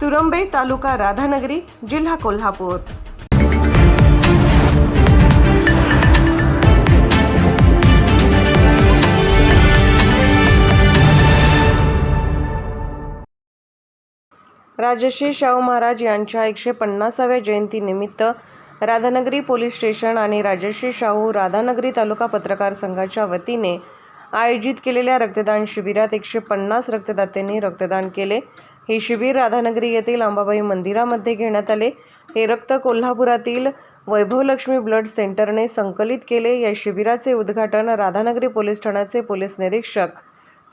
तुरंबे तालुका राधानगरी जिल्हा कोल्हापूर. राजश्री शाहू महाराज यांच्या एकशे पन्नासाव्या जयंतीनिमित्त राधानगरी पोलीस स्टेशन आणि राजश्री शाहू राधानगरी तालुका पत्रकार संघाच्या वतीने आयोजित केलेल्या रक्तदान शिबिरात एकशे पन्नास रक्तदात्यांनी रक्तदान केले. हे शिबिर राधानगरी येथील अंबाबाई मंदिरामध्ये घेण्यात आले. हे रक्त कोल्हापुरातील वैभवलक्ष्मी ब्लड सेंटरने संकलित केले. या शिबिराचे उद्घाटन राधानगरी पोलीस ठाण्याचे पोलीस निरीक्षक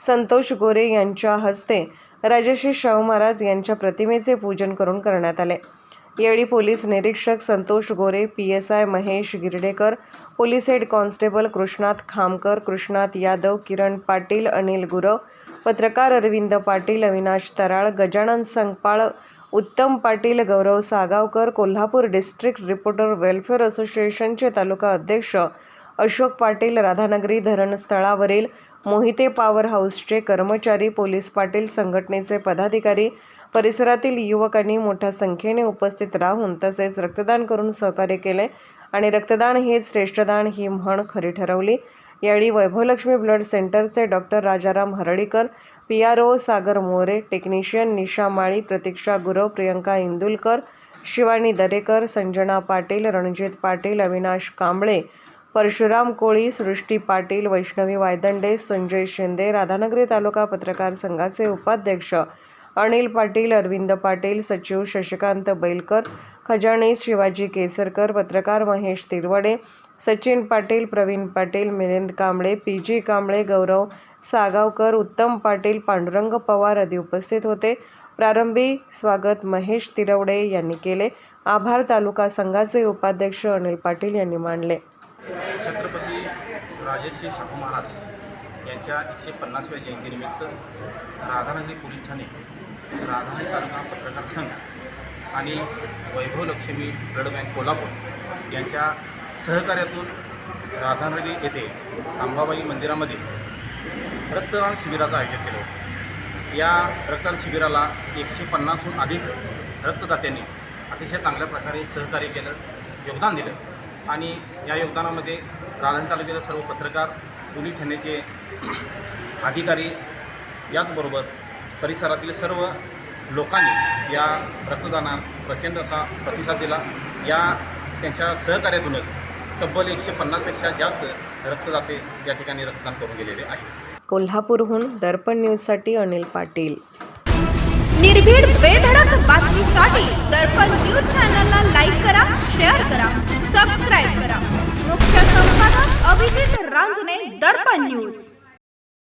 संतोष गोरे यांच्या हस्ते राजश्री शाहू महाराज यांच्या प्रतिमेचे पूजन करून करण्यात आले. यावेळी पोलीस निरीक्षक Santosh Gore P S I Mahesh Girdekar police head constable Krishnat Khamkar Krishnat Yadav Kiran Patil Anil Gurav पत्रकार Arvind Patil Avinash Taral Gajanan Sangpal Uttam Patil Gaurav Sagavkar Kolhapur district reporter welfare असोसिएशनचे तालुका अध्यक्ष अशोक पाटील राधानगरी धरणस्थळावरील Mohite power हाऊसचे कर्मचारी police Patil संघटनेचे पदाधिकारी परिसरातील युवकांनी मोठ्या संख्येने उपस्थित राहून तसेच रक्तदान करून सहकार्य केले आणि रक्तदान हेच श्रेष्ठदान ही म्हण खरी ठरवली. यावेळी वैभवलक्ष्मी ब्लड सेंटरचे doctor Rajaram Haralikar P R O Sagar More technician Nisha Mali Pratiksha Gurav Priyanka Indulkar Shivani Darekar Sanjana Patil Ranjit Patil Avinash Kamble Parshuram Koli Srushti Patil Vaishnavi Waydande Sanjay Shinde Radhanagari taluka पत्रकार संघाचे उपाध्यक्ष अनिल पाटील अरविंद पाटील सचिव शशिकांत बैलकर खजानी शिवाजी केसरकर पत्रकार Mahesh Tirwade Sachin Patil Pravin Patil Milind Kamble P G Kamble Gaurav Sagavkar Uttam Patil Pandurang Pawar आदी उपस्थित होते. प्रारंभी स्वागत महेश तिरवडे यांनी केले. आभार तालुका संघाचे उपाध्यक्ष अनिल पाटील यांनी मानले. छत्रपती राजर्षी शाहू महाराज यांच्या एकशे पन्नासव्या जयंतीनिमित्त राधानगरी पोलीस ठाणे राधानगरी तालुका पत्रकार संघ आणि वैभव लक्ष्मी ब्लड बँक कोल्हापूर यांच्या सहकार्यातून राधानगरी येथे अंबाबाई मंदिरामध्ये रक्तदान शिबिराचं आयोजन केलं होतं. या रक्तदान शिबिराला एकशे पन्नासहून अधिक रक्तदात्यांनी अतिशय चांगल्या प्रकारे सहकार्य केलं योगदान दिलं आणि या योगदानामध्ये राधान तालुक्यातील सर्व पत्रकार पोलीस ठाण्याचे अधिकारी याचबरोबर परिसरातील सर्व लोकांनी या रक्तदानास प्रचंड असा प्रतिसाद दिला. या त्यांच्या सहकार्यातूनच तब्बल एकशे पन्नासपेक्षा जास्त रक्तदाते या ठिकाणी रक्तदान करून गेलेले आहे कोल्हापूरहून दर्पण न्यूजसाठी अनिल पाटील. निर्भीड बेधडक बातमीसाठी दर्पण न्यूज चॅनलला लाईक करा शेअर करा सबस्क्राईब करा. मुख्य संपादक अभिजित रांजणे दर्पण न्यूज.